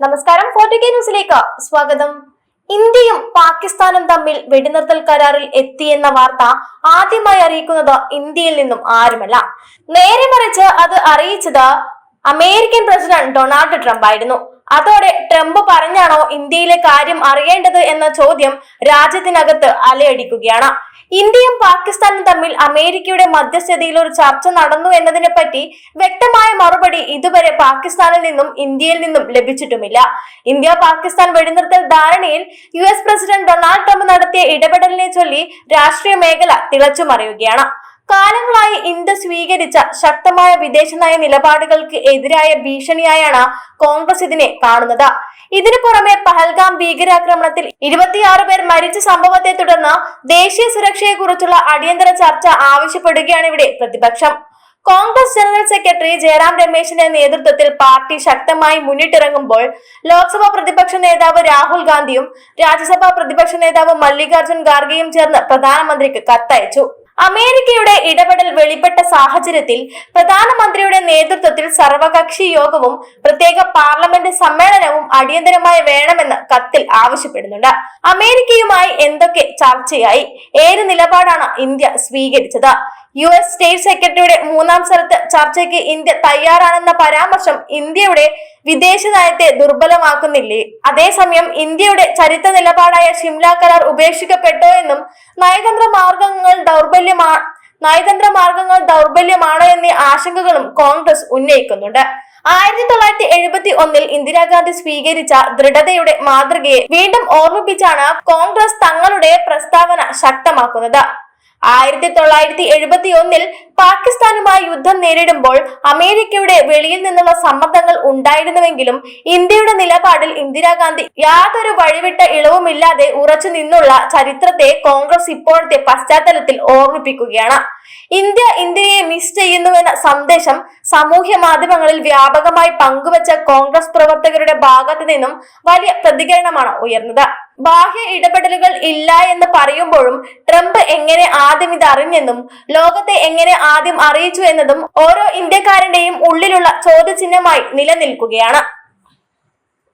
നമസ്കാരം forty K ന്യൂസിലേക്ക് സ്വാഗതം. ഇന്ത്യയും പാകിസ്ഥാനും തമ്മിൽ വെടിനിർത്തൽ കരാറിൽ എത്തിയെന്ന വാർത്ത ആദ്യമായി അറിയിക്കുന്നത് ഇന്ത്യയിൽ നിന്നും ആരുമല്ല. നേരെ മറിച്ച് അത് അറിയിച്ചത് അമേരിക്കൻ പ്രസിഡന്റ് ഡൊണാൾഡ് ട്രംപ് ആയിരുന്നു. അതോടെ ട്രംപ് പറഞ്ഞാണോ ഇന്ത്യയിലെ കാര്യം അറിയേണ്ടത് എന്ന ചോദ്യം രാജ്യത്തിനകത്ത് അലയടിക്കുകയാണ്. ഇന്ത്യയും പാകിസ്ഥാനും തമ്മിൽ അമേരിക്കയുടെ മധ്യസ്ഥതയിൽ ഒരു ചർച്ച നടന്നു എന്നതിനെ പറ്റി വ്യക്തമായ മറുപടി ഇതുവരെ പാകിസ്ഥാനിൽ നിന്നും ഇന്ത്യയിൽ നിന്നും ലഭിച്ചിട്ടുമില്ല. ഇന്ത്യ പാകിസ്ഥാൻ വെടിനിർത്തൽ ധാരണയിൽ യു പ്രസിഡന്റ് ഡൊണാൾഡ് ട്രംപ് നടത്തിയ ഇടപെടലിനെ ചൊല്ലി രാഷ്ട്രീയ മേഖല തിളച്ചുമറിയുകയാണ്. കാലങ്ങളായി ഇന്ത്യ സ്വീകരിച്ച ശക്തമായ വിദേശ നയ നിലപാടുകൾക്ക് എതിരായ ഭീഷണിയായാണ് കോൺഗ്രസ് ഇതിനെ കാണുന്നത്. ഇതിനു പുറമെ പഹൽഗാം ഭീകരാക്രമണത്തിൽ ഇരുപത്തിയാറ് പേർ മരിച്ച സംഭവത്തെ തുടർന്ന് ദേശീയ സുരക്ഷയെക്കുറിച്ചുള്ള അടിയന്തര ചർച്ച ആവശ്യപ്പെടുകയാണ് ഇവിടെ പ്രതിപക്ഷം. കോൺഗ്രസ് ജനറൽ സെക്രട്ടറി ജയറാം രമേശിന്റെ നേതൃത്വത്തിൽ പാർട്ടി ശക്തമായി മുന്നിട്ടിറങ്ങുമ്പോൾ ലോക്സഭാ പ്രതിപക്ഷ നേതാവ് രാഹുൽ ഗാന്ധിയും രാജ്യസഭാ പ്രതിപക്ഷ നേതാവ് മല്ലികാർജുൻ ഖാർഗെയും ചേർന്ന് പ്രധാനമന്ത്രിക്ക് കത്തയച്ചു. അമേരിക്കയുടെ ഇടപെടൽ വെളിപ്പെട്ട സാഹചര്യത്തിൽ പ്രധാനമന്ത്രിയുടെ നേതൃത്വത്തിൽ സർവകക്ഷി യോഗവും പ്രത്യേക പാർലമെന്റ് സമ്മേളനവും അടിയന്തരമായി വേണമെന്ന് കത്തിൽ ആവശ്യപ്പെടുന്നുണ്ട്. അമേരിക്കയുമായി എന്തൊക്കെ ചർച്ചയായി? ഏത് നിലപാടാണ് ഇന്ത്യ സ്വീകരിച്ചത്? യു എസ് സ്റ്റേറ്റ് സെക്രട്ടറിയുടെ മൂന്നാം സ്ഥലത്ത് ചർച്ചയ്ക്ക് ഇന്ത്യ തയ്യാറാണെന്ന പരാമർശം ഇന്ത്യയുടെ വിദേശ നയത്തെ ദുർബലമാക്കുന്നില്ലേ? അതേസമയം ഇന്ത്യയുടെ ചരിത്ര നിലപാടായ ഷിംല കരാർ ഉപേക്ഷിക്കപ്പെട്ടോ എന്നും നയതന്ത്ര മാർഗങ്ങൾ ദൗർബല്യമാ നയതന്ത്ര മാർഗങ്ങൾ ദൗർബല്യമാണോ എന്നീ ആശങ്കകളും കോൺഗ്രസ് ഉന്നയിക്കുന്നുണ്ട്. ആയിരത്തി തൊള്ളായിരത്തി എഴുപത്തി ഒന്നിൽ ഇന്ദിരാഗാന്ധി സ്വീകരിച്ച ദൃഢതയുടെ മാതൃകയെ വീണ്ടും ഓർമ്മിപ്പിച്ചാണ് കോൺഗ്രസ് തങ്ങളുടെ പ്രസ്താവന ശക്തമാക്കുന്നത്. ആയിരത്തി തൊള്ളായിരത്തി എഴുപത്തി ഒന്നിൽ പാകിസ്ഥാനുമായി യുദ്ധം നേരിടുമ്പോൾ അമേരിക്കയുടെ വെളിയിൽ നിന്നുള്ള സമ്മർദ്ദങ്ങൾ ഉണ്ടായിരുന്നുവെങ്കിലും ഇന്ത്യയുടെ നിലപാടിൽ ഇന്ദിരാഗാന്ധി യാതൊരു വഴിവിട്ട ഇളവുമില്ലാതെ ഉറച്ചു നിന്നുള്ള ചരിത്രത്തെ കോൺഗ്രസ് ഇപ്പോഴത്തെ പശ്ചാത്തലത്തിൽ ഓർമ്മിപ്പിക്കുകയാണ്. ഇന്ത്യ ഇന്ത്യയെ മിസ് ചെയ്യുന്നുവെന്ന സന്ദേശം സാമൂഹ്യ മാധ്യമങ്ങളിൽ വ്യാപകമായി പങ്കുവച്ച കോൺഗ്രസ് പ്രവർത്തകരുടെ ഭാഗത്തു നിന്നും വലിയ പ്രതികരണമാണ് ഉയർന്നത്. ബാഹ്യ ഇടപെടലുകൾ ഇല്ല എന്ന് പറയുമ്പോഴും ട്രംപ് എങ്ങനെ ആദ്യം ഇത് അറിഞ്ഞെന്നും ലോകത്തെ എങ്ങനെ ആദ്യം അറിയിച്ചു എന്നതും ഓരോ ഇന്ത്യക്കാരന്റെയും ഉള്ളിലുള്ള ചോദ്യചിഹ്നമായി നിലനിൽക്കുകയാണ്.